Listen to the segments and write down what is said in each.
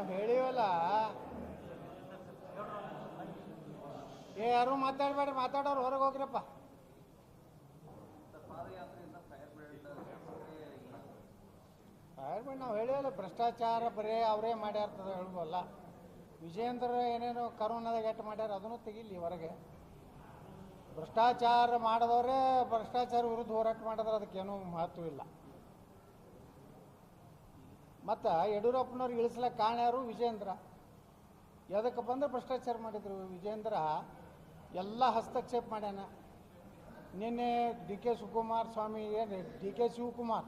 ನಾವು ಹೇಳಿವಲ್ಲ. ಏ, ಯಾರು ಮಾತಾಡಬೇಡ, ಮಾತಾಡೋರು ಹೊರಗೆ ಹೋಗ್ರಪ್ಪ. ಫೈರ್ ನಾವು ಹೇಳಿವಲ್ಲ, ಭ್ರಷ್ಟಾಚಾರ ಬರೀ ಅವರೇ ಮಾಡ್ಯಾರ್ತದ ಹೇಳ್ಬೋಲ್ಲ ವಿಜಯೇಂದ್ರ ಏನೇನೋ ಕರೋನಾದಾಗ ಎಟ್ಟು ಮಾಡ್ಯಾರ, ಅದನ್ನು ತೆಗಿಲಿ ಹೊರಗೆ. ಭ್ರಷ್ಟಾಚಾರ ಮಾಡಿದವರೇ ಭ್ರಷ್ಟಾಚಾರ ವಿರುದ್ಧ ಹೋರಾಟ ಮಾಡಿದ್ರೆ ಅದಕ್ಕೇನೂ ಮಹತ್ವ ಇಲ್ಲ. ಮತ್ತು ಯಡಿಯೂರಪ್ಪನವ್ರು ಇಳಿಸ್ಲಕ್ಕೆ ಕಾರಣ ಯಾರು? ವಿಜೇಂದ್ರ ಎದಕ್ಕೆ ಬಂದ್ರೆ ಭ್ರಷ್ಟಾಚಾರ ಮಾಡಿದ್ರು. ವಿಜೇಂದ್ರ ಎಲ್ಲ ಹಸ್ತಕ್ಷೇಪ ಮಾಡ್ಯಾನ. ನಿನ್ನೆ ಡಿ ಕೆ ಶಿವಕುಮಾರ್ ಸ್ವಾಮಿ ಏನು ಡಿ ಕೆ ಶಿವಕುಮಾರ್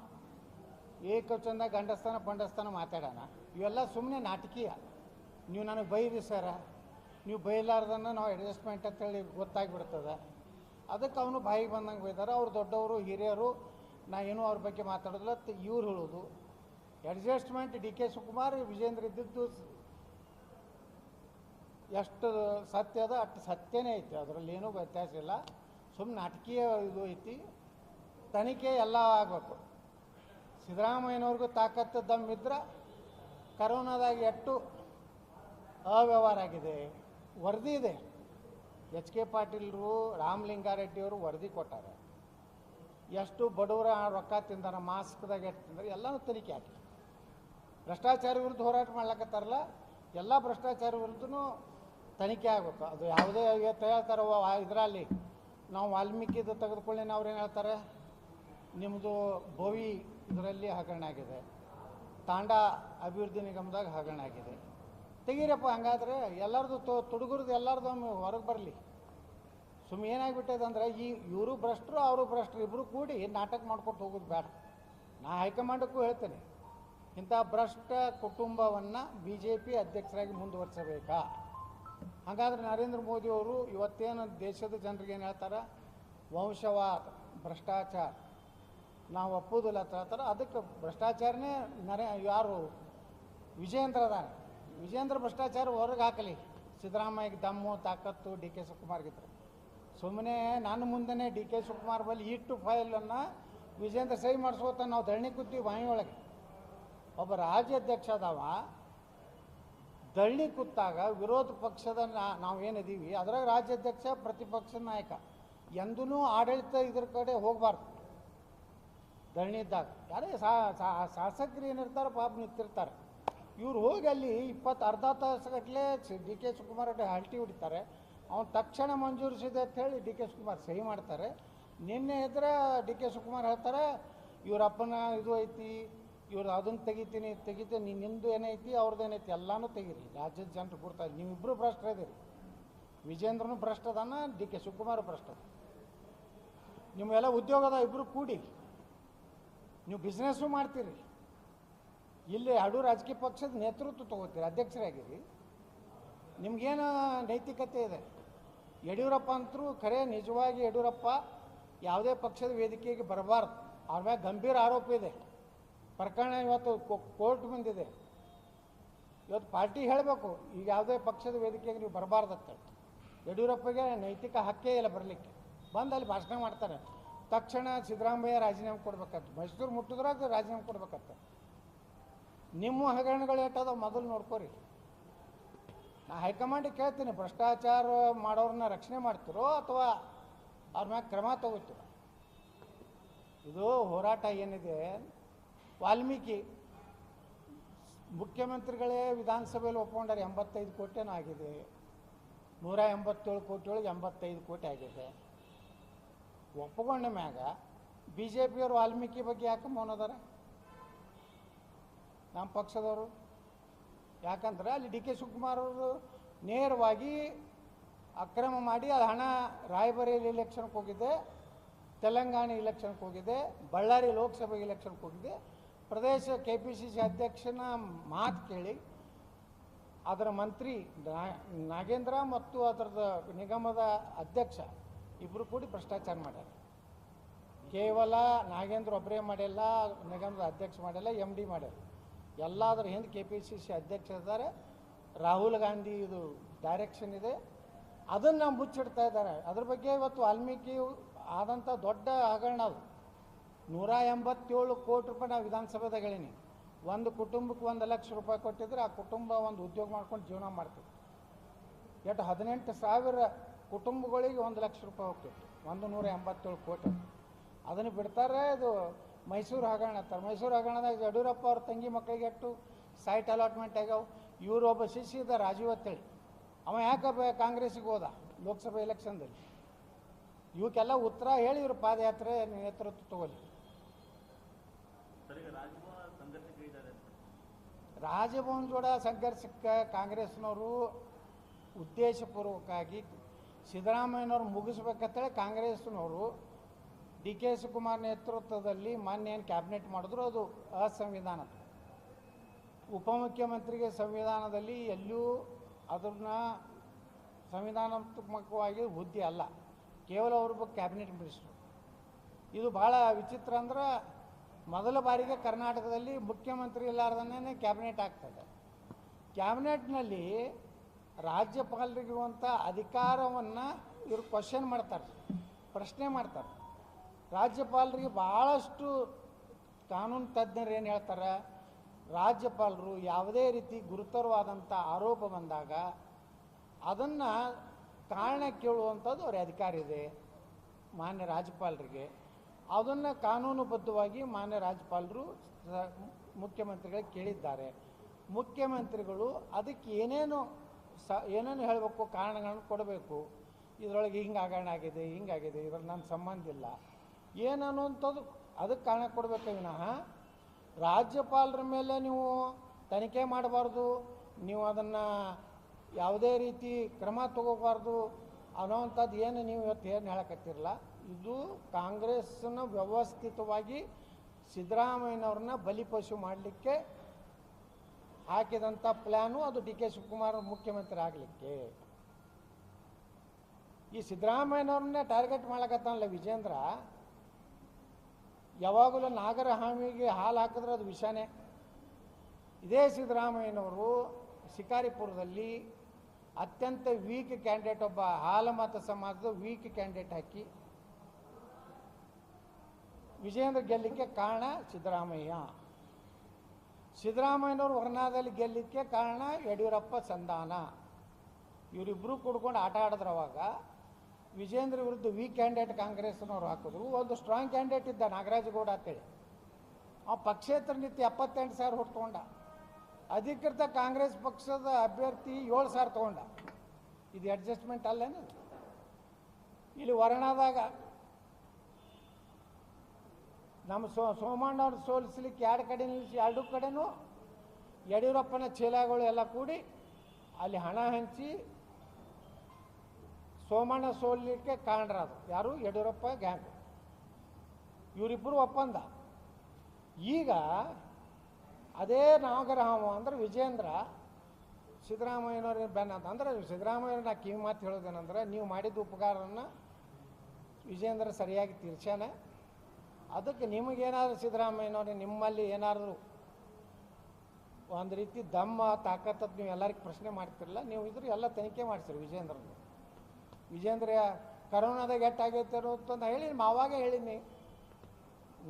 ಏಕವಚನ ಗಂಡಸ್ಥಾನ ಪಂಡಸ್ಥಾನ ಮಾತಾಡೋಣ ಇವೆಲ್ಲ ಸುಮ್ಮನೆ ನಾಟಕೀಯ. ನೀವು ನನಗೆ ಬೈರಿ ಸರ. ನೀವು ಬೈಲಾರ್ದನ್ನ ನಾವು ಅಡ್ಜಸ್ಟ್ಮೆಂಟ್ ಅಂತೇಳಿ ಗೊತ್ತಾಗ್ಬಿಡ್ತದೆ. ಅದಕ್ಕೆ ಅವನು ಬಾಯಿಗೆ ಬಂದಂಗೆ ಬೈದಾರೆ. ಅವ್ರು ದೊಡ್ಡವರು, ಹಿರಿಯರು, ನಾ ಏನೂ ಅವ್ರ ಬಗ್ಗೆ ಮಾತಾಡೋದಿಲ್ಲ. ಇವ್ರು ಹೇಳೋದು. Adjustment D K Shivakumar, Vijayendra ಇದ್ದಿದ್ದು ಎಷ್ಟು ಸತ್ಯ ಅದ, ಅಷ್ಟು ಸತ್ಯನೇ ಐತಿ. ಅದರಲ್ಲಿ ಏನೂ ವ್ಯತ್ಯಾಸ ಇಲ್ಲ. ಸುಮ್ಮನೆ ನಾಟಕೀಯ ಇದು ಐತಿ. ತನಿಖೆ ಎಲ್ಲ ಆಗಬೇಕು. ಸಿದ್ದರಾಮಯ್ಯನವ್ರಿಗೂ ತಾಕತ್ತು ದಮ್ಮಿದ್ರೆ ಕರೋನಾದಾಗ ಎಷ್ಟು ಅವ್ಯವಹಾರ ಆಗಿದೆ. ವರದಿ ಇದೆ. ಎಚ್ ಕೆ ಪಾಟೀಲ್ರು ರಾಮಲಿಂಗಾರೆಡ್ಡಿಯವರು ವರದಿ ಕೊಟ್ಟಾರೆ. ಎಷ್ಟು ಬಡವರ ರೊಕ್ಕ ತಿಂದಾರ, ಮಾಸ್ಕ್ದಾಗ ಎಷ್ಟು ತಿಂದ್ರೆ, ಎಲ್ಲನೂ ತನಿಖೆ ಹಾಕಿ ಭ್ರಷ್ಟಾಚಾರ ವಿರುದ್ಧ ಹೋರಾಟ ಮಾಡ್ಲಕತ್ತಾರಲ್ಲ, ಎಲ್ಲ ಭ್ರಷ್ಟಾಚಾರ ವಿರುದ್ಧನೂ ತನಿಖೆ ಆಗಬೇಕು. ಅದು ಯಾವುದೇ ಹೇಳ್ತಾರೆ ಇದರಲ್ಲಿ ನಾವು ವಾಲ್ಮೀಕಿದು ತೆಗೆದುಕೊಳ್ಳಿ ಅವ್ರು ಏನು ಹೇಳ್ತಾರೆ? ನಿಮ್ಮದು ಬೋವಿ ಇದರಲ್ಲಿ ಹಗರಣ ಆಗಿದೆ. ತಾಂಡ ಅಭಿವೃದ್ಧಿ ನಿಗಮದಾಗ ಹಗರಣ ಆಗಿದೆ. ತೆಗೀರಪ್ಪ, ಹಂಗಾದ್ರೆ ಎಲ್ಲರದು ತೊ, ತುಡುಗುರ್ದು ಎಲ್ಲರದು ಒಮ್ಮೆ ಹೊರಗೆ ಬರಲಿ. ಸುಮ್ಮನೆ ಏನಾಗ್ಬಿಟ್ಟದೆ ಅಂದರೆ, ಈ ಇವರು ಭ್ರಷ್ಟರು, ಅವರು ಭ್ರಷ್ಟರು ಇಬ್ಬರು ಕೂಡಿ ನಾಟಕ ಮಾಡ್ಕೊಟ್ಟು ಹೋಗೋದು ಬೇಡ. ನಾ ಹೈಕಮಾಂಡಕ್ಕೂ ಹೇಳ್ತೇನೆ ಇಂಥ ಭ್ರಷ್ಟ ಕುಟುಂಬವನ್ನು ಬಿ ಜೆ ಪಿ ಅಧ್ಯಕ್ಷರಾಗಿ ಮುಂದುವರಿಸಬೇಕಾ? ಹಾಗಾದ್ರೆ ನರೇಂದ್ರ ಮೋದಿಯವರು ಇವತ್ತೇನು ದೇಶದ ಜನರಿಗೆ ಏನು ಹೇಳ್ತಾರೆ? ವಂಶವಾದ, ಭ್ರಷ್ಟಾಚಾರ. ನಾವು ಒಪ್ಪುವುದಿಲ್ಲ ಅಂತ ಹೇಳ್ತಾರೆ. ಅದಕ್ಕೆ ಭ್ರಷ್ಟಾಚಾರನೇ ನರೇ, ಯಾರು? ವಿಜಯೇಂದ್ರ ಅದಾನೆ. ವಿಜೇಂದ್ರ ಭ್ರಷ್ಟಾಚಾರ ಹೊರಗೆ ಹಾಕಲಿ. ಸಿದ್ದರಾಮಯ್ಯಗೆ ದಮ್ಮು, ತಾಕತ್ತು, ಡಿ ಕೆ ಶಿವಕುಮಾರ್ಗಿದ್ರು ಸುಮ್ಮನೆ ನನ್ನ ಮುಂದೆನೇ ಡಿ ಕೆ ಶಿವಕುಮಾರ್ ಬಳಿ ಇಟ್ಟು ಫೈಲನ್ನು ವಿಜೇಂದ್ರ ಸಹಿ ಮಾಡಿಸ್ಕೋತ ನಾವು ಧರಣಿ ಕೂತೀವಿ ಬಾಯಿಯೊಳಗೆ ಒಬ್ಬ ರಾಜ್ಯಾಧ್ಯಕ್ಷ ಅದಾವ. ದಳ್ಳಿ ಕೂತಾಗ ವಿರೋಧ ಪಕ್ಷದ ನಾ- ನಾವೇನಿದ್ದೀವಿ ಅದರಾಗ ರಾಜ್ಯಾಧ್ಯಕ್ಷ ಪ್ರತಿಪಕ್ಷ ನಾಯಕ. ಎಂದೂ ಆಡಳಿತ ಇದ್ರ ಕಡೆ ಹೋಗಬಾರ್ದು. ದಳ್ಳಿದ್ದಾಗ ಇದ್ದಾಗ. ಯಾರೇ ಶಾಸಕರು ಏನಿರ್ತಾರೆ ಪಾಪ ನಿಂತಿರ್ತಾರೆ. ಇವ್ರು ಹೋಗಿ ಅಲ್ಲಿ ಇಪ್ಪತ್ತು, ಅರ್ಧ ತಾಸುಗಟ್ಟಲೆ ಡಿ ಕೆ ಶಿವಕುಮಾರ್ ಅಡ್ಡ ಹಲ್ಟಿ ಹೊಡಿತಾರೆ. ಅವ್ನು ತಕ್ಷಣ ಮಂಜೂರಿಸಿದೆ ಅಂತ ಹೇಳಿ ಡಿ ಕೆ ಶಿವಕುಮಾರ್ ಸಹಿ ಮಾಡ್ತಾರೆ. ನಿನ್ನೆ ಇದ್ರೆ ಡಿ ಕೆ ಶಿವಕುಮಾರ್ ಹೇಳ್ತಾರೆ ಇವ್ರ ಅಪ್ಪನ ಇದು ಐತಿ ಇವ್ರು ಅದನ್ನು ತೆಗಿತೀನಿ ತೆಗಿತೀನಿ, ನೀನು ನಿಮ್ಮದು ಏನೈತಿ ಅವ್ರದ್ದು ಏನೈತಿ, ಎಲ್ಲನೂ ತೆಗೀರಿ. ರಾಜ್ಯದ ಜನರು ಕೊಡ್ತಾರೆ ನೀವಿಬ್ಬರು ಇದೀರಿ. ವಿಜೇಂದ್ರನು ಭ್ರಷ್ಟ ಅದಾನ, ಡಿ ಕೆ ಶಿವಕುಮಾರ್ ಭ್ರಷ್ಟ ಅದ ನಿಮ್ಮೆಲ್ಲ ಉದ್ಯೋಗದ ಇಬ್ಬರು ಕೂಡಿ. ನೀವು ಬಿಸ್ನೆಸ್ಸು ಮಾಡ್ತೀರಿ. ಇಲ್ಲಿ ಎರಡು ರಾಜಕೀಯ ಪಕ್ಷದ ನೇತೃತ್ವ ತಗೋತೀರಿ, ಅಧ್ಯಕ್ಷರಾಗಿರಿ. ನಿಮ್ಗೇನು ನೈತಿಕತೆ ಇದೆ? ಯಡಿಯೂರಪ್ಪ ಅಂತರೂ ಖರೆ ನಿಜವಾಗಿ ಯಡಿಯೂರಪ್ಪ ಯಾವುದೇ ಪಕ್ಷದ ವೇದಿಕೆಗೆ ಬರಬಾರ್ದು. ಅವ್ರ ಮ್ಯಾಗ ಗಂಭೀರ ಆರೋಪ ಇದೆ. ಪ್ರಕರಣ ಇವತ್ತು ಕೋರ್ಟ್ ಬಂದಿದೆ ಇವತ್ತು ಪಾರ್ಟಿ ಹೇಳಬೇಕು. ಈಗ ಯಾವುದೇ ಪಕ್ಷದ ವೇದಿಕೆಗೆ ನೀವು ಬರಬಾರ್ದತ್ತ ಯಡಿಯೂರಪ್ಪಗೆ ನೈತಿಕ ಹಕ್ಕೇ ಇಲ್ಲ ಬರಲಿಕ್ಕೆ. ಬಂದು ಅಲ್ಲಿ ಭಾಷಣ ಮಾಡ್ತಾರೆ. ತಕ್ಷಣ ಸಿದ್ದರಾಮಯ್ಯ ರಾಜೀನಾಮೆ ಕೊಡ್ಬೇಕಂತ. ಮೈಸೂರು ಮುಟ್ಟಿದ್ರಾಗ ರಾಜೀನಾಮೆ ಕೊಡ್ಬೇಕಂತ. ನಿಮ್ಮ ಹಗರಣಗಳು ಏಟದ ಮೊದಲು ನೋಡ್ಕೋರಿ. ನಾ ಹೈಕಮಾಂಡಿಗೆ ಕೇಳ್ತೀನಿ. ಭ್ರಷ್ಟಾಚಾರ ಮಾಡೋರನ್ನ ರಕ್ಷಣೆ ಮಾಡ್ತಿರೋ ಅಥವಾ ಅವ್ರ ಮ್ಯಾಗ ಕ್ರಮ ತಗೋತೀರೋ? ಇದು ಹೋರಾಟ ಏನಿದೆ? ವಾಲ್ಮೀಕಿ ಮುಖ್ಯಮಂತ್ರಿಗಳೇ ವಿಧಾನಸಭೆಯಲ್ಲಿ ಒಪ್ಕೊಂಡಾರೆ ಎಂಬತ್ತೈದು ಕೋಟಿನೂ ಆಗಿದೆ. ನೂರ ಎಂಬತ್ತೇಳು ಕೋಟಿ ಒಳಗೆ ಎಂಬತ್ತೈದು ಕೋಟಿ ಆಗಿದೆ. ಒಪ್ಕೊಂಡ ಮ್ಯಾಗ ಬಿ ಜೆ ಪಿಯವರು ವಾಲ್ಮೀಕಿ ಬಗ್ಗೆ ಯಾಕೆ ಮೌನದಾರ ನಮ್ಮ ಪಕ್ಷದವರು? ಯಾಕಂದ್ರೆ ಅಲ್ಲಿ ಡಿ ಕೆ ಶಿವಕುಮಾರ್ ಅವರು ನೇರವಾಗಿ ಅಕ್ರಮ ಮಾಡಿ ಅದು ಹಣ ರಾಯಬರೇಲಿ ಇಲೆಕ್ಷನ್ಗೆ ಹೋಗಿದೆ, ತೆಲಂಗಾಣ ಇಲೆಕ್ಷನ್ಗೆ ಹೋಗಿದೆ, ಬಳ್ಳಾರಿ ಲೋಕಸಭೆ ಇಲೆಕ್ಷನ್ಗೆ ಹೋಗಿದೆ. ಪ್ರದೇಶ ಕೆ ಪಿ ಸಿ ಸಿ ಅಧ್ಯಕ್ಷನ ಮಾತು ಕೇಳಿ, ಅದರ ಮಂತ್ರಿ ನಾಗೇಂದ್ರ ಮತ್ತು ಅದರದ ನಿಗಮದ ಅಧ್ಯಕ್ಷ ಇಬ್ಬರು ಕೂಡಿ ಭ್ರಷ್ಟಾಚಾರ ಮಾಡ್ಯಾರ. ಕೇವಲ ನಾಗೇಂದ್ರ ಒಬ್ಬರೇ ಮಾಡಿಲ್ಲ ನಿಗಮದ ಅಧ್ಯಕ್ಷ ಮಾಡಿಲ್ಲ ಎಂ ಡಿ ಮಾಡ್ಯಾರ. ಎಲ್ಲದರ ಹಿಂದೆ ಕೆ ಪಿ ಸಿ ಸಿ ಅಧ್ಯಕ್ಷ ಇದ್ದಾರೆ. ರಾಹುಲ್ ಗಾಂಧಿ ಇದು ಡೈರೆಕ್ಷನ್ ಇದೆ. ಅದನ್ನು ನಾವು ಮುಚ್ಚಿಡ್ತಾ ಇದ್ದಾರೆ. ಅದ್ರ ಬಗ್ಗೆ ಇವತ್ತು ವಾಲ್ಮೀಕಿ ಆದಂಥ ದೊಡ್ಡ ಹಗರಣ ಅದು. ನೂರ ಎಂಬತ್ತೇಳು ಕೋಟಿ ರೂಪಾಯಿ ನಾವು ವಿಧಾನಸಭೆದಾಗ ಹೇಳೀನಿ. ಒಂದು ಕುಟುಂಬಕ್ಕೆ ಒಂದು ಲಕ್ಷ ರೂಪಾಯಿ ಕೊಟ್ಟಿದ್ರೆ ಆ ಕುಟುಂಬ ಒಂದು ಉದ್ಯೋಗ ಮಾಡ್ಕೊಂಡು ಜೀವನ ಮಾಡ್ತಿತ್ತು ಎಷ್ಟು ಹದಿನೆಂಟು ಸಾವಿರ ಕುಟುಂಬಗಳಿಗೆ ಒಂದು ಲಕ್ಷ ರೂಪಾಯಿ ಹೋಗ್ತಿತ್ತು ಒಂದು ನೂರ ಎಂಬತ್ತೇಳು ಕೋಟಿ. ಅದನ್ನು ಬಿಡ್ತಾರೆ ಇದು ಮೈಸೂರು ಹಗರಣ ಅಂತಾರೆ. ಮೈಸೂರು ಹಗರಣದಾಗ ಯಡಿಯೂರಪ್ಪ ಅವ್ರ ತಂಗಿ ಮಕ್ಕಳಿಗೆ ಎಷ್ಟು ಸೈಟ್ ಅಲಾಟ್ಮೆಂಟ್ ಆಗ್ಯಾವ. ಇವರು ಒಬ್ಬ ಶಿಷ್ಯ ಇದ್ದ ರಾಜೀವ್ ಅಂತೇಳಿ ಅವ ಯಾಕೆ ಕಾಂಗ್ರೆಸ್ಸಿಗೆ ಹೋದ? ಲೋಕಸಭೆ ಎಲೆಕ್ಷನ್ದಲ್ಲಿ ಇವಕ್ಕೆಲ್ಲ ಉತ್ತರ ಹೇಳಿ ಇವರು ಪಾದಯಾತ್ರೆ ನೇತೃತ್ವ ತಗೊಳ್ಳಿ. ರಾಜ್ಭವನ ಜೋಡ ಸಂಘರ್ಷಕ್ಕೆ ಕಾಂಗ್ರೆಸ್ನವರು ಉದ್ದೇಶಪೂರ್ವಕವಾಗಿ ಸಿದ್ದರಾಮಯ್ಯನವ್ರು ಮುಗಿಸ್ಬೇಕಂತೇಳಿ ಕಾಂಗ್ರೆಸ್ನವರು ಡಿ ಕೆ ಶಿವಕುಮಾರ್ ನೇತೃತ್ವದಲ್ಲಿ ಮಾನ್ಯ ಏನು ಕ್ಯಾಬಿನೆಟ್ ಮಾಡಿದ್ರು ಅದು ಅಸಂವಿಧಾನ. ಉಪಮುಖ್ಯಮಂತ್ರಿಗೆ ಸಂವಿಧಾನದಲ್ಲಿ ಎಲ್ಲೂ ಅದನ್ನ ಸಂವಿಧಾನಾತ್ಮಕವಾಗಿ ಹುದ್ದೆ ಅಲ್ಲ. ಕೇವಲ ಅವ್ರೊಬ್ಬ ಕ್ಯಾಬಿನೆಟ್ ಮಿನಿಸ್ಟ್ರು. ಇದು ಭಾಳ ವಿಚಿತ್ರ ಅಂದ್ರೆ ಮೊದಲ ಬಾರಿಗೆ ಕರ್ನಾಟಕದಲ್ಲಿ ಮುಖ್ಯಮಂತ್ರಿ ಇಲ್ಲಾರ್ದನೇ ಕ್ಯಾಬಿನೆಟ್ ಆಗ್ತದೆ. ಕ್ಯಾಬಿನೆಟ್ನಲ್ಲಿ ರಾಜ್ಯಪಾಲರಿಗಿರುವಂಥ ಅಧಿಕಾರವನ್ನು ಇವರು ಕ್ವಶನ್ ಮಾಡ್ತಾರೆ, ಪ್ರಶ್ನೆ ಮಾಡ್ತಾರೆ. ರಾಜ್ಯಪಾಲರಿಗೆ ಭಾಳಷ್ಟು ಕಾನೂನು ತಜ್ಞರು ಏನು ಹೇಳ್ತಾರೆ, ರಾಜ್ಯಪಾಲರು ಯಾವುದೇ ರೀತಿ ಗುರುತರವಾದಂಥ ಆರೋಪ ಬಂದಾಗ ಅದನ್ನು ಕಾರಣ ಕೇಳುವಂಥದ್ದು ಅವ್ರ ಅಧಿಕಾರ ಇದೆ, ಮಾನ್ಯ ರಾಜ್ಯಪಾಲರಿಗೆ. ಅದನ್ನು ಕಾನೂನುಬದ್ಧವಾಗಿ ಮಾನ್ಯ ರಾಜ್ಯಪಾಲರು ಮುಖ್ಯಮಂತ್ರಿಗಳಿಗೆ ಕೇಳಿದ್ದಾರೆ. ಮುಖ್ಯಮಂತ್ರಿಗಳು ಅದಕ್ಕೆ ಏನೇನು ಸ ಏನೇನು ಹೇಳಬೇಕು, ಕಾರಣಗಳನ್ನು ಕೊಡಬೇಕು. ಇದರೊಳಗೆ ಹಿಂಗೆ ಆಗಣ ಆಗಿದೆ ಹಿಂಗಾಗಿದೆ ಇದ್ರಲ್ಲಿ ನನ್ನ ಸಂಬಂಧ ಇಲ್ಲ. ಏನನ್ನು ಅದಕ್ಕೆ ಕಾರಣ ಕೊಡಬೇಕು ವಿನಃ. ರಾಜ್ಯಪಾಲರ ಮೇಲೆ ನೀವು ತನಿಖೆ ಮಾಡಬಾರ್ದು, ನೀವು ಅದನ್ನು ಯಾವುದೇ ರೀತಿ ಕ್ರಮ ತಗೋಬಾರ್ದು ಅನ್ನೋವಂಥದ್ದು ಏನು ನೀವು ಇವತ್ತು ಏನು ಹೇಳಕತ್ತಿರಲ್ಲ. ಇದು ಕಾಂಗ್ರೆಸ್ನ ವ್ಯವಸ್ಥಿತವಾಗಿ ಸಿದ್ದರಾಮಯ್ಯನವ್ರನ್ನ ಬಲಿಪಶು ಮಾಡಲಿಕ್ಕೆ ಹಾಕಿದಂಥ ಪ್ಲ್ಯಾನು ಅದು ಡಿ ಕೆ ಶಿವಕುಮಾರ್ ಮುಖ್ಯಮಂತ್ರಿ ಆಗಲಿಕ್ಕೆ. ಈ ಸಿದ್ದರಾಮಯ್ಯನವ್ರನ್ನ ಟಾರ್ಗೆಟ್ ಮಾಡಕತ್ತಾನಲ್ಲ ವಿಜೇಂದ್ರ? ಯಾವಾಗಲೂ ನಾಗರ ಹಾಮಿಗೆ ಹಾಲು ಹಾಕಿದ್ರೆ ಅದು ವಿಷಾನೇ. ಇದೇ ಸಿದ್ದರಾಮಯ್ಯನವರು ಶಿಕಾರಿಪುರದಲ್ಲಿ ಅತ್ಯಂತ ವೀಕ್ ಕ್ಯಾಂಡಿಡೇಟ್ ಒಬ್ಬ ಹಾಲಮತ ಸಮಾಜದ ವೀಕ್ ಕ್ಯಾಂಡಿಡೇಟ್ ಹಾಕಿ ವಿಜೇಂದ್ರ ಗೆಲ್ಲಲಿಕ್ಕೆ ಕಾರಣ ಸಿದ್ದರಾಮಯ್ಯ. ಸಿದ್ದರಾಮಯ್ಯನವರು ವರ್ಣಾದಲ್ಲಿ ಗೆಲ್ಲಲಿಕ್ಕೆ ಕಾರಣ ಯಡಿಯೂರಪ್ಪ ಸಂಧಾನ. ಇವರಿಬ್ಬರು ಕೂಡ್ಕೊಂಡು ಆಟ ಆಡಿದ್ರು ಅವಾಗ. ವಿಜೇಂದ್ರ ವಿರುದ್ಧ ವೀಕ್ ಕ್ಯಾಂಡಿಡೇಟ್ ಕಾಂಗ್ರೆಸ್ನವ್ರು ಹಾಕಿದ್ರು. ಒಂದು ಸ್ಟ್ರಾಂಗ್ ಕ್ಯಾಂಡಿಡೇಟ್ ಇದ್ದ ನಾಗರಾಜ್ ಗೌಡ ಅಂತೇಳಿ. ಆ ಪಕ್ಷೇತರ ನೀತಿ ಎಪ್ಪತ್ತೆಂಟು ಸಾವಿರ ಹೊಟ್ಟು ತೊಗೊಂಡ. ಅಧಿಕೃತ ಕಾಂಗ್ರೆಸ್ ಪಕ್ಷದ ಅಭ್ಯರ್ಥಿ ಏಳು ಸಾವಿರ ತೊಗೊಂಡ. ಇದು ಅಡ್ಜಸ್ಟ್ಮೆಂಟ್ ಅಲ್ಲೇನು? ಇಲ್ಲಿ ವರ್ಣದಾಗ ನಮ್ಮ ಸೋ ಸೋಮಣ್ಣವ್ರು ಸೋಲಿಸ್ಲಿಕ್ಕೆ ಎರಡು ಕಡೆ ನಿಲ್ಲಿಸಿ, ಎರಡು ಕಡೆನೂ ಯಡಿಯೂರಪ್ಪನ ಚೀಲಗಳು ಎಲ್ಲ ಕೂಡಿ ಅಲ್ಲಿ ಹಣ ಹಂಚಿ ಸೋಮಣ್ಣ ಸೋಲಿಕ್ಕೆ ಕಾರಣರಾದ್ರು. ಯಾರು? ಯಡಿಯೂರಪ್ಪ ಗ್ಯಾಂಗ್. ಇವರಿಬ್ಬರು ಒಪ್ಪಂದ. ಈಗ ಅದೇ ನಾಗರಹಾಮ ಅಂದ್ರೆ ವಿಜೇಂದ್ರ, ಸಿದ್ದರಾಮಯ್ಯನವ್ರ ಬೆನ್ನ ಅಂತ ಅಂದ್ರೆ ಸಿದ್ದರಾಮಯ್ಯನ ನಾ ಕಿವಿ ಮಾತು ಹೇಳೋದೇನಂದ್ರೆ, ನೀವು ಮಾಡಿದ ಉಪಕಾರವನ್ನು ವಿಜೇಂದ್ರ ಸರಿಯಾಗಿ ತೀರ್ಸ್ಯಾನ. ಅದಕ್ಕೆ ನಿಮಗೇನಾದ್ರು ಸಿದ್ದರಾಮಯ್ಯನವ್ರೆ, ನಿಮ್ಮಲ್ಲಿ ಏನಾದರೂ ಒಂದು ರೀತಿ ದಮ್ಮ ತಾಕತ್ತದ್ದು ನೀವು ಎಲ್ಲರಿಗೂ ಪ್ರಶ್ನೆ ಮಾಡ್ತಿರಲ್ಲ ನೀವು ಇದ್ರ ಎಲ್ಲ ತನಿಖೆ ಮಾಡ್ತೀರಿ ವಿಜೇಂದ್ರನ. ವಿಜೇಂದ್ರ ಕರೋನಾದಾಗ ಎಟ್ಟಾಗೈತೆ ಅಂತ ಹೇಳಿ ಮಾವಾಗೆ ಹೇಳಿನಿ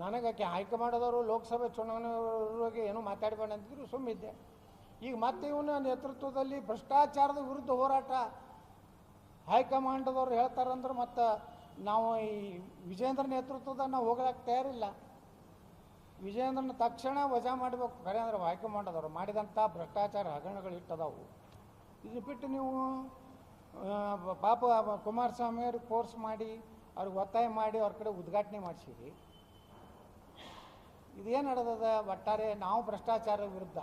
ನನಗೆ ಆಕೆ ಮಾಡೋದವರು ಲೋಕಸಭೆ ಚುನಾವಣೆ ಏನೋ ಮಾತಾಡಬೇಡ ಅಂತಿದ್ರು, ಸುಮ್ಮಿದ್ದೆ. ಈಗ ಮತ್ತೆ ಇವನ ನೇತೃತ್ವದಲ್ಲಿ ಭ್ರಷ್ಟಾಚಾರದ ವಿರುದ್ಧ ಹೋರಾಟ ಹೈಕಮಾಂಡದವ್ರು ಹೇಳ್ತಾರಂದ್ರೆ ಮತ್ತು ನಾವು ಈ ವಿಜೇಂದ್ರ ನೇತೃತ್ವದಾಗ ನಾವು ಹೋಗೋಕ್ಕೆ ತಯಾರಿಲ್ಲ. ವಿಜೇಂದ್ರನ ತಕ್ಷಣ ವಜಾ ಮಾಡಬೇಕು. ಖರೆ ಅಂದ್ರೆ ಹೈಕಮಾಂಡದವ್ರು ಮಾಡಿದಂಥ ಭ್ರಷ್ಟಾಚಾರ ಹಗರಣಗಳು ಇಟ್ಟದವು. ಇದು ಬಿಟ್ಟು ನೀವು ಪಾಪ ಕುಮಾರಸ್ವಾಮಿ ಅವ್ರಿಗೆ ಕೋರ್ಸ್ ಮಾಡಿ, ಅವ್ರಿಗೆ ಒತ್ತಾಯ ಮಾಡಿ ಅವ್ರ ಕಡೆ ಉದ್ಘಾಟನೆ ಮಾಡಿಸಿರಿ. ಇದೇನು ನಡೆದದ? ಒಟ್ಟಾರೆ ನಾವು ಭ್ರಷ್ಟಾಚಾರ ವಿರುದ್ಧ.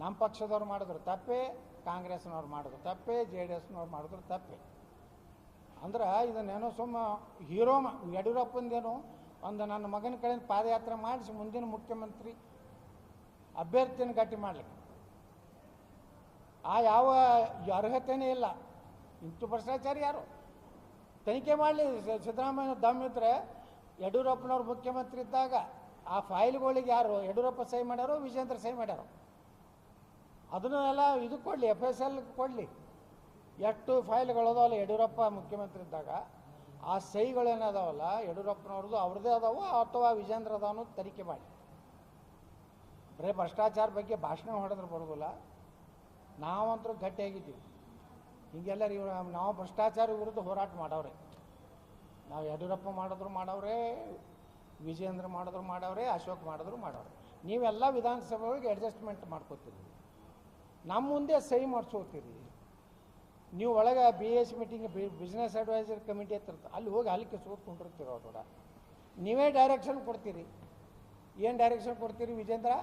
ನಮ್ಮ ಪಕ್ಷದವ್ರು ಮಾಡಿದ್ರು ತಪ್ಪೇ, ಕಾಂಗ್ರೆಸ್ನವ್ರು ಮಾಡಿದ್ರು ತಪ್ಪೇ, ಜೆ ಡಿ ಎಸ್ನವ್ರು ಮಾಡಿದ್ರು ತಪ್ಪೇ. ಅಂದ್ರೆ ಇದನ್ನೇನೋ ಸುಮ್ಮ ಹೀರೋ ಯಡಿಯೂರಪ್ಪಂದೇನೋ ಒಂದು ನನ್ನ ಮಗನ ಕಡೆಯಿಂದ ಪಾದಯಾತ್ರೆ ಮಾಡಿಸಿ ಮುಂದಿನ ಮುಖ್ಯಮಂತ್ರಿ ಅಭ್ಯರ್ಥಿನ ಗಟ್ಟಿ ಮಾಡಲಿಕ್ಕೆ. ಆ ಯಾವ ಅರ್ಹತೆಯೇ ಇಲ್ಲ. ಇಂಥ ಭ್ರಷ್ಟಾಚಾರಿ ಯಾರು? ತನಿಖೆ ಮಾಡಲಿ. ಸಿದ್ದರಾಮಯ್ಯ ದಮ್ ಇದ್ರೆ ಯಡಿಯೂರಪ್ಪನವ್ರು ಮುಖ್ಯಮಂತ್ರಿ ಇದ್ದಾಗ ಆ ಫೈಲ್ಗಳಿಗೆ ಯಾರು? ಯಡಿಯೂರಪ್ಪ ಸಹಿ ಮಾಡ್ಯಾರೋ ವಿಜೇಂದ್ರ ಸಹಿ ಮಾಡ್ಯಾರೋ? ಅದನ್ನು ಎಲ್ಲ ಇದು ಕೊಡಲಿ ಎಫ್ ಎಸ್ ಎಲ್ ಕೊಡಲಿ. ಎಷ್ಟು ಫೈಲ್ಗಳು ಅದಾವಲ್ಲ ಯಡಿಯೂರಪ್ಪ ಮುಖ್ಯಮಂತ್ರಿ ಇದ್ದಾಗ ಆ ಸಹಿಗಳೇನದಾವಲ್ಲ ಯಡಿಯೂರಪ್ಪನವ್ರದ್ದು ಅವ್ರದ್ದೇ ಅದಾವ ಅಥವಾ ವಿಜೇಂದ್ರ ಅದಾವನು ತನಿಖೆ ಮಾಡಿ. ಬರೀ ಭ್ರಷ್ಟಾಚಾರ ಬಗ್ಗೆ ಭಾಷಣ ಹೊಡೆದ್ರೆ ಬರೋದಿಲ್ಲ. ನಾವಂತರೂ ಗಟ್ಟಿಯಾಗಿದ್ದೀವಿ. ಹಿಂಗೆಲ್ಲ ಇವ್ರು, ನಾವು ಭ್ರಷ್ಟಾಚಾರ ವಿರುದ್ಧ ಹೋರಾಟ ಮಾಡವ್ರೆ. ನಾವು ಯಡಿಯೂರಪ್ಪ ಮಾಡಿದ್ರು ಮಾಡವ್ರೆ, ವಿಜೇಂದ್ರ ಮಾಡಿದ್ರು ಮಾಡವ್ರೆ, ಅಶೋಕ್ ಮಾಡಿದ್ರು ಮಾಡವ್ರೆ. ನೀವೆಲ್ಲ ವಿಧಾನಸಭೆ ಅಡ್ಜಸ್ಟ್ಮೆಂಟ್ ಮಾಡ್ಕೋತೀರಿ. ನಮ್ಮ ಮುಂದೆ ಸಹಿ ಮಾಡಿಸ್ಕೋತೀರಿ ನೀವು ಒಳಗೆ B S meeting business advisor committee ಹತ್ರ ಅಲ್ಲಿ ಹೋಗಿ ಅಲ್ಲಿ ಕೂತ್ಕೊಂಡಿರ್ತೀರ ಕೂಡ. ನೀವೇ ಡೈರೆಕ್ಷನ್ ಕೊಡ್ತೀರಿ. ಏನು ಡೈರೆಕ್ಷನ್ ಕೊಡ್ತೀರಿ ವಿಜೇಂದ್ರ?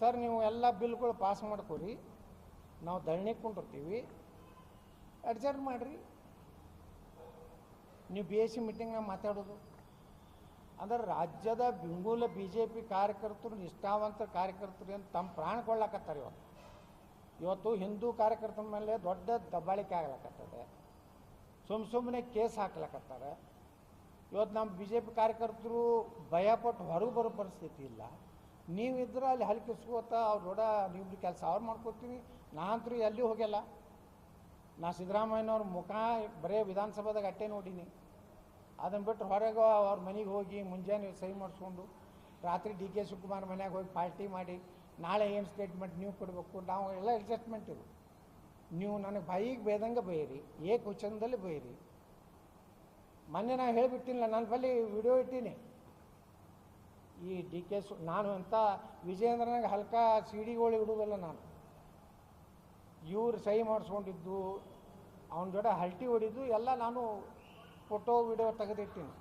ಸರ್ ನೀವು ಎಲ್ಲ ಬಿಲ್ಗಳು ಪಾಸ್ ಮಾಡ್ಕೊರಿ. ನಾವು ಧರಣಿ ಕುಂಡಿರ್ತೀವಿ. ಅಡ್ಜಸ್ಟ್ ಮಾಡಿರಿ. ನೀವು ಬಿ ಎಸ್ ಸಿ ಮೀಟಿಂಗ್ನಾಗ ಮಾತಾಡೋದು. ಅಂದ್ರೆ ರಾಜ್ಯದ ಬೆಂಗೂಲ ಬಿ ಜೆ ಪಿ ಕಾರ್ಯಕರ್ತರು, ನಿಷ್ಠಾವಂತ ಕಾರ್ಯಕರ್ತರು ಅಂತ ತಮ್ಮ ಪ್ರಾಣ ಕೊಡ್ಲಾಕತ್ತಾರೆ ಇವತ್ತು ಇವತ್ತು ಹಿಂದೂ ಕಾರ್ಯಕರ್ತರ ಮೇಲೆ ದೊಡ್ಡ ದಬ್ಬಾಳಿಕೆ ಆಗ್ಲಕತ್ತದೆ. ಸುಮ್ಮ ಸುಮ್ಮನೆ ಕೇಸ್ ಹಾಕ್ಲಕತ್ತಾರೆ. ಇವತ್ತು ನಮ್ಮ ಬಿ ಜೆ ಪಿ ಕಾರ್ಯಕರ್ತರು ಭಯಪಟ್ಟು ಹೊರಗೆ ಬರೋ ಪರಿಸ್ಥಿತಿ ಇಲ್ಲ. ನೀವಿದ್ರೆ ಅಲ್ಲಿ ಹಲ್ಕಿಸ್ಕೋತ ಅವ್ರು ನೋಡ ನೀವು ಕೆಲಸ ಅವ್ರು ಮಾಡ್ಕೋತೀವಿ. ನಾನಂತರೂ ಎಲ್ಲಿ ಹೋಗ್ಯಲ್ಲ ನಾ ಸಿದ್ದರಾಮಯ್ಯನವ್ರ ಮುಖ ಬರೇ ವಿಧಾನಸಭಾದಾಗ ಅಟ್ಟೆ ನೋಡೀನಿ. ಅದನ್ನು ಬಿಟ್ಟು ಹೊರಗೆ ಅವ್ರ ಮನೆಗೆ ಹೋಗಿ ಮುಂಜಾನೆ ಸಹಿ ಮಾಡಿಸ್ಕೊಂಡು ರಾತ್ರಿ ಡಿ ಕೆ ಶಿವಕುಮಾರ್ ಮನೆಯಾಗ ಹೋಗಿ ಪಾರ್ಟಿ ಮಾಡಿ ನಾಳೆ ಏನು ಸ್ಟೇಟ್ಮೆಂಟ್ ನೀವು ಕೊಡಬೇಕು? ನಾವು ಎಲ್ಲ ಅಡ್ಜಸ್ಟ್ಮೆಂಟ್ ಇರು ನೀವು ನನಗೆ ಬಾಯಿಗೆ ಬೇದಂಗೆ ಬೈರಿ ಏಕ ಹುಚ್ಚಂದಲ್ಲಿ ಬೈರಿ ಮೊನ್ನೆ ನಾನು ಹೇಳಿಬಿಟ್ಟಿಲ್ಲ ನನ್ನ ಬಳಿ ವಿಡಿಯೋ ಇಟ್ಟೀನಿ. ಈ ಡಿ ಕೆ ಸು, ನಾನು ಅಂತ ವಿಜಯೇಂದ್ರನಾಗ ಹಲ್ಕ ಸಿ ಡಿಗಳು ಇಡುವುದಲ್ಲ ನಾನು. ಇವ್ರು ಸಹಿ ಮಾಡಿಸ್ಕೊಂಡಿದ್ದು, ಅವನ ಜೊತೆ ಹಲ್ಟಿ ಹೊಡಿದ್ದು ಎಲ್ಲ ನಾನು ಫೋಟೋ ವಿಡಿಯೋ ತೆಗೆದಿಟ್ಟಿನಿ.